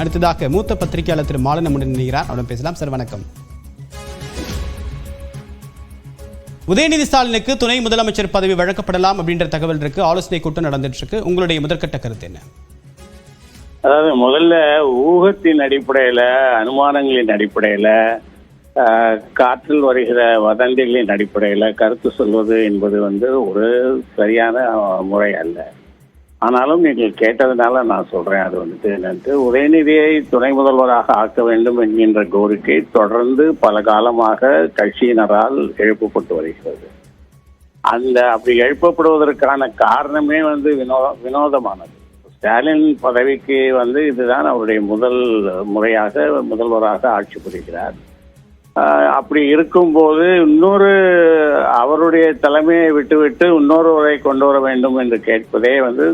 அடுத்ததாக மூத்த பத்திரிகையாளர் திரு மாலன் நம்முடன் இணைகிறார். அவரிடம் பேசலாம். சார் வணக்கம். உதயநிதி ஸ்டாலினுக்கு துணை முதலமைச்சர் பதவி வழங்கப்படலாம் அப்படின்ற தகவல் இருக்கு. ஆலோசனை கூட்டம் நடந்துட்டு இருக்கு. உங்களுடைய முதற்கட்ட கருத்து என்ன? அதாவது முதல்ல ஊகத்தின் அடிப்படையில அனுமானங்களின் அடிப்படையில காற்றில் வருகிற வதந்திகளின் அடிப்படையில கருத்து சொல்வது என்பது வந்து ஒரு சரியான முறை அல்ல. ஆனாலும் நீங்கள் கேட்டதுனால நான் சொல்றேன் அது வந்துட்டு என்னன்ட்டு உதயநிதியை துணை முதல்வராக ஆக்க வேண்டும் என்கின்ற கோரிக்கை தொடர்ந்து பல காலமாக கட்சியினரால் எழுப்பப்பட்டு வருகிறது. அந்த அப்படி எழுப்பப்படுவதற்கான காரணமே வந்து வினோ வினோதமானது. ஸ்டாலின் பதவிக்கு வந்து இதுதான் அவருடைய முதல் முறையாக முதல்வராக ஆட்சி புரிகிறார். அப்படி இருக்கும்போது இன்னொரு அவருடைய தலைமையை விட்டுவிட்டு இன்னொருவரை கொண்டு வர வேண்டும் என்று கேட்பதே வந்து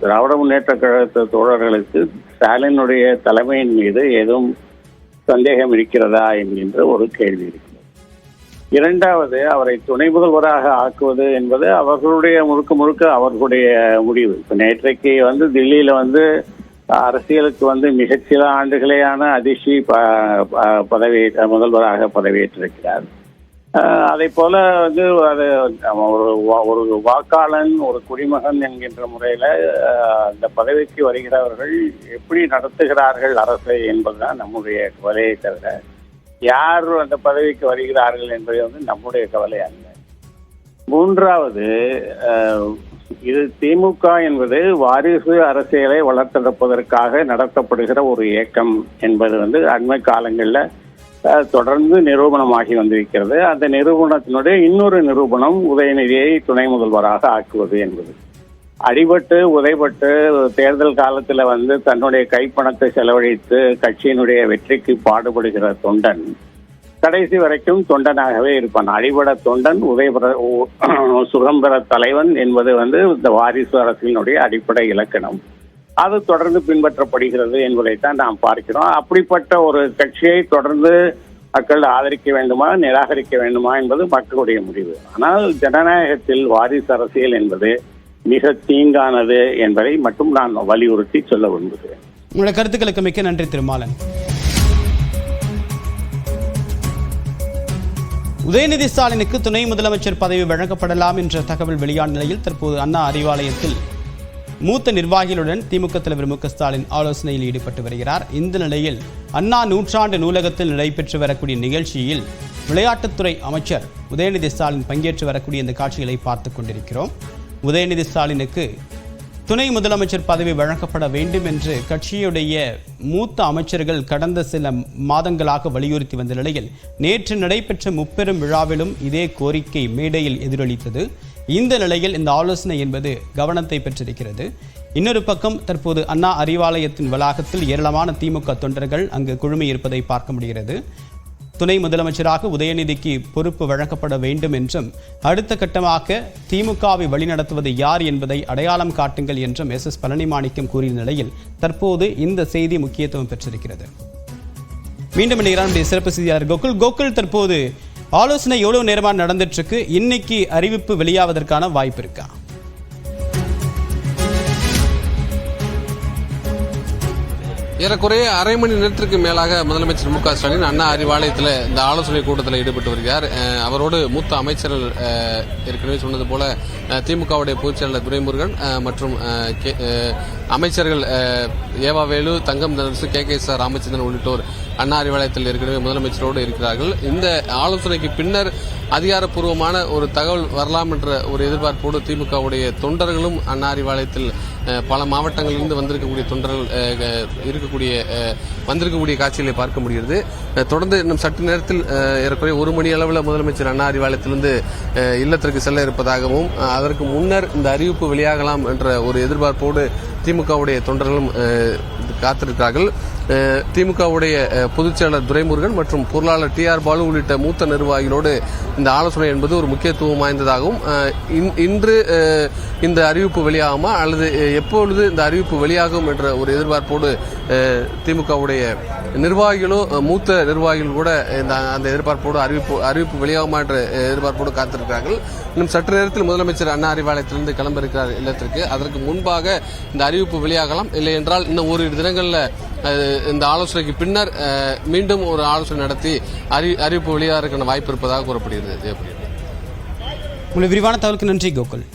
திராவிட முன்னேற்ற கழகத்து தோழர்களுக்கு ஸ்டாலினுடைய தலைமையின் மீது ஏதும் சந்தேகம் இருக்கிறதா என்கின்ற ஒரு கேள்வி இருக்கிறது. இரண்டாவது அவரை துணை முதல்வராக ஆக்குவது என்பது அவர்களுடைய முழுக்க முழுக்க அவர்களுடைய முடிவு. இப்போ நேற்றைக்கு வந்து தில்லியில வந்து அரசியலுக்கு வந்து மிகச்சில ஆண்டுகளேயான அதிர்ச்சி ப- பதவி முதல்வராக பதவியேற்றிருக்கிறார். அதே போல வந்து அது ஒரு வா- ஒரு வாக்காளன் ஒரு குடிமகன் என்கின்ற முறையில அந்த பதவிக்கு வருகிறவர்கள் எப்படி நடத்துகிறார்கள் அரசை என்பதுதான் நம்முடைய கவலையை தவிர யார் அந்த பதவிக்கு வருகிறார்கள் என்பது வந்து நம்முடைய கவலை அல்ல. மூன்றாவது இது திமுக என்பது வாரிசு அரசியலை வளர்த்தெடுப்பதற்காக நடத்தப்படுகிற ஒரு இயக்கம் என்பது வந்து அண்மை காலங்களில் தொடர்ந்து நிரூபணமாகி வந்திருக்கிறது. அந்த நிரூபணத்தினுடைய இன்னொரு நிரூபணம் உதயநிதியை துணை முதல்வராக ஆக்குவது என்பது. அடிபட்டு உதைபட்டு தேர்தல் காலத்துல வந்து தன்னுடைய கைப்பணத்தை செலவழித்து கட்சியினுடைய வெற்றிக்கு பாடுபடுகிற தொண்டன் கடைசி வரைக்கும் தொண்டனாகவே இருப்பான். அடிபட தொண்டன் உதயபுர உ- தலைவன் என்பது வந்து இந்த வாரிசு அரசினுடைய அடிப்படை இலக்கணம். அது தொடர்ந்து பின்பற்றப்படுகிறது என்பதைத்தான் நாம் பார்க்கிறோம். அப்படிப்பட்ட ஒரு கட்சியை தொடர்ந்து மக்கள் ஆதரிக்க வேண்டுமா நிராகரிக்க வேண்டுமா என்பது மக்களுடைய முடிவு. ஆனால் ஜனநாயகத்தில் வாரிசு அரசியல் என்பது மிக தீங்கானது என்பதை மட்டும் நான் வலியுறுத்தி சொல்ல விரும்புகிறேன். உங்களுடைய கருத்துக்களுக்கு மிக்க நன்றி திருமாலன். உதயநிதி ஸ்டாலினுக்கு துணை முதலமைச்சர் பதவி வழங்கப்படலாம் என்ற தகவல் வெளியான நிலையில் தற்போது அண்ணா அறிவாலயத்தில் மூத்த நிர்வாகிகளுடன் திமுக தலைவர் மு ஸ்டாலின் ஆலோசனையில் ஈடுபட்டு வருகிறார். இந்த நிலையில் அண்ணா நூற்றாண்டு நூலகத்தில் நடைபெற்று வரக்கூடிய நிகழ்ச்சியில் விளையாட்டுத்துறை அமைச்சர் உதயநிதி ஸ்டாலின் பங்கேற்று வரக்கூடிய இந்த காட்சிகளை பார்த்து கொண்டிருக்கிறோம். உதயநிதி ஸ்டாலினுக்கு துணை முதலமைச்சர் பதவி வழங்கப்பட வேண்டும் என்று கட்சியுடைய மூத்த அமைச்சர்கள் கடந்த சில மாதங்களாக வலியுறுத்தி வந்த நிலையில் நேற்று நடைபெற்ற முப்பெரும் விழாவிலும் இதே கோரிக்கை மேடையில் எதிரொலித்தது. இந்த நிலையில் இந்த ஆலோசனை என்பது கவனத்தை பெற்றிருக்கிறது. இன்னொரு பக்கம் தற்போது அண்ணா அறிவாலயத்தின் வளாகத்தில் ஏராளமான திமுக தொண்டர்கள் அங்கு குழுமியிருப்பதை பார்க்க முடிகிறது. துணை முதலமைச்சராக உதயநிதிக்கு பொறுப்பு வழங்கப்பட வேண்டும் என்றும் அடுத்த கட்டமாக திமுகவை வழிநடத்துவது யார் என்பதை அடையாளம் காட்டுங்கள் என்றும் எஸ் எஸ் பழனிமாணிக்கம் கூறிய நிலையில் தற்போது இந்த செய்தி முக்கியத்துவம் பெற்றிருக்கிறது. மீண்டும் இணைகிறார் சிறப்பு செய்தியாளர் கோகுல். கோகுல் தற்போது ஆலோசனை எவ்வளவு நேரமா நடந்துட்டு இருக்கு? இன்னைக்கு அறிவிப்பு வெளியாவதற்கான வாய்ப்பு இருக்கா? ஏறக்குறைய அரை மணி நேரத்திற்கு மேலாக முதலமைச்சர் மு க ஸ்டாலின் அண்ணா அறிவாலயத்தில் இந்த ஆலோசனை கூட்டத்தில் ஈடுபட்டு வருகிறார். அவரோடு மூத்த அமைச்சர்கள் ஏற்கனவே சொன்னது போல திமுகவுடைய பொதுச்செயலாளர் துரைமுருகன் மற்றும் கே- அமைச்சர்கள் ஏவாவேலு தங்கம் தனரசு கே கே சார் ராமச்சந்திரன் உள்ளிட்டோர் அண்ணா அறிவாலயத்தில் ஏற்கனவே முதலமைச்சரோடு இருக்கிறார்கள். இந்த ஆலோசனைக்கு பின்னர் அதிகாரப்பூர்வமான ஒரு தகவல் வரலாம் என்ற ஒரு எதிர்பார்ப்போடு திமுகவுடைய தொண்டர்களும் அண்ணா பல மாவட்டங்களிலிருந்து வந்திருக்கக்கூடிய தொண்டர்கள் இருக்கக்கூடிய வந்திருக்கக்கூடிய காட்சிகளை பார்க்க முடிகிறது. தொடர்ந்து இன்னும் சற்று நேரத்தில் ஏறக்குறைய ஒரு மணி அளவில் முதலமைச்சர் அண்ணா அறிவாலயத்திலிருந்து இல்லத்திற்கு செல்ல இருப்பதாகவும் அதற்கு முன்னர் இந்த அறிவிப்பு வெளியாகலாம் என்ற ஒரு எதிர்பார்ப்போடு திமுகவுடைய தொண்டர்களும் காத்திருக்கிறார்கள். திமுகவுடைய பொதுச்செயலர் பொதுச் துரைமுருகன் மற்றும் பொருளாளர் டி ஆர் பாலு உள்ளிட்ட மூத்த நிர்வாகிகளோடு இந்த ஆலோசனை என்பது ஒரு முக்கியத்துவம் வாய்ந்ததாகவும் இன்- இன்று இந்த அறிவிப்பு வெளியாகுமா அல்லது எப்பொழுது இந்த அறிவிப்பு வெளியாகும் என்ற ஒரு எதிர்பார்ப்போடு திமுகவுடைய நிர்வாகிகளோ மூத்த நிர்வாகிகள் கூட இந்த அந்த எதிர்பார்ப்போடு அறிவிப்பு அறிவிப்பு வெளியாகுமா என்ற எதிர்பார்ப்போடு காத்திருக்கிறார்கள். இன்னும் சற்று நேரத்தில் முதலமைச்சர் அண்ணா அறிவாலயத்திலிருந்து கிளம்பிருக்கிறார் இல்லத்திற்கு. அதற்கு முன்பாக இந்த அறிவிப்பு வெளியாகலாம். இல்லை என்றால் இன்னும் ஓரிரு தினங்களில் இந்த ஆலோசனைக்கு பின்னர் மீண்டும் ஒரு ஆலோசனை நடத்தி அறி அறிவிப்பு வெளியாகிறதுக்கான வாய்ப்பு இருப்பதாக கூறப்படுகிறது. ஜெயபிரியா உங்களுக்கு விரிவான தகவலுக்கு நன்றி கோகுல்.